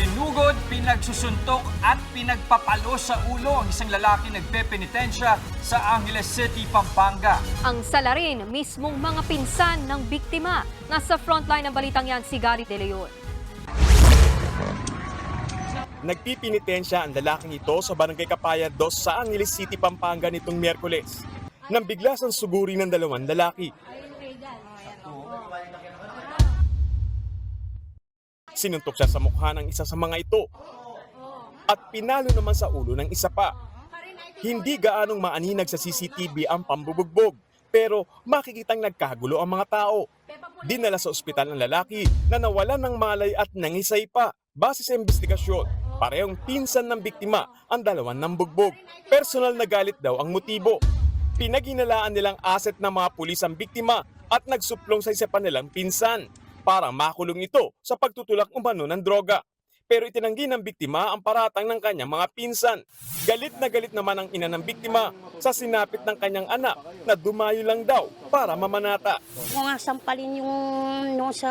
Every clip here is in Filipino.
Sinugod, pinagsusuntok at pinagpapalo sa ulo ang isang lalaki nagpepenitensya sa Angeles City, Pampanga. Ang salarin, mismong mga pinsan ng biktima. Nasa frontline ng balitang yan si Gary De Leon. Nagpipinitensya ang lalaking ito sa Barangay Kapaya 2 sa Angeles City, Pampanga nitong Miyerkules. Nang biglas ang suguri ng dalawang lalaki. Sinuntok siya sa mukha ng isa sa mga ito at pinalo naman sa ulo ng isa pa. Hindi gaanong maaninag sa CCTV ang pambubugbog pero makikitang nagkagulo ang mga tao. Dinala sa ospital ang lalaki na nawalan ng malay at nangisay pa. Base sa investigasyon, parehong pinsan ng biktima ang dalawan ng bugbog. Personal na galit daw ang motibo. Pinaginalaan nilang asset ng mga pulis ang biktima at nagsuplong sa isa pa nilang pinsan para makulong ito sa pagtutulak umano ng droga. Pero itinanggi ng biktima ang paratang ng kanyang mga pinsan. Galit na galit naman ang ina ng biktima sa sinapit ng kanyang anak na dumayo lang daw para mamanata. Kung nga sampalin yung no sa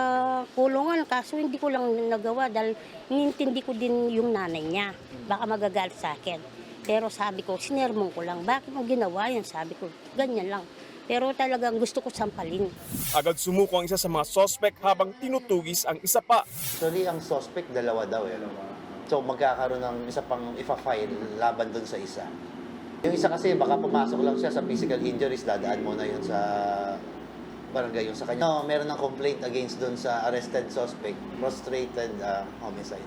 kulungan, kaso hindi ko lang nagawa dahil nintindi ko din yung nanay niya. Baka magagalit sa akin. Pero sabi ko, sinermon ko lang. Bakit mo ginawa yan? Sabi ko, ganyan lang. Pero talagang gusto ko sampalin. Agad sumuko ang isa sa mga sospek habang tinutugis ang isa pa. Actually, ang suspect, dalawa daw eh. So, magkakaroon ng isa pang ifa-file laban dun sa isa. Yung isa kasi, baka pumasok lang siya sa physical injuries, dadaan muna yun sa barangay yung sa kanya. No, meron ng complaint against dun sa arrested suspect, prostrated uh, homicide.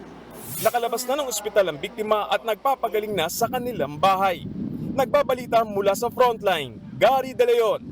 Nakalabas na ng ospital ang biktima at nagpapagaling na sa kanilang bahay. Nagbabalita mula sa frontline, Gary De Leon,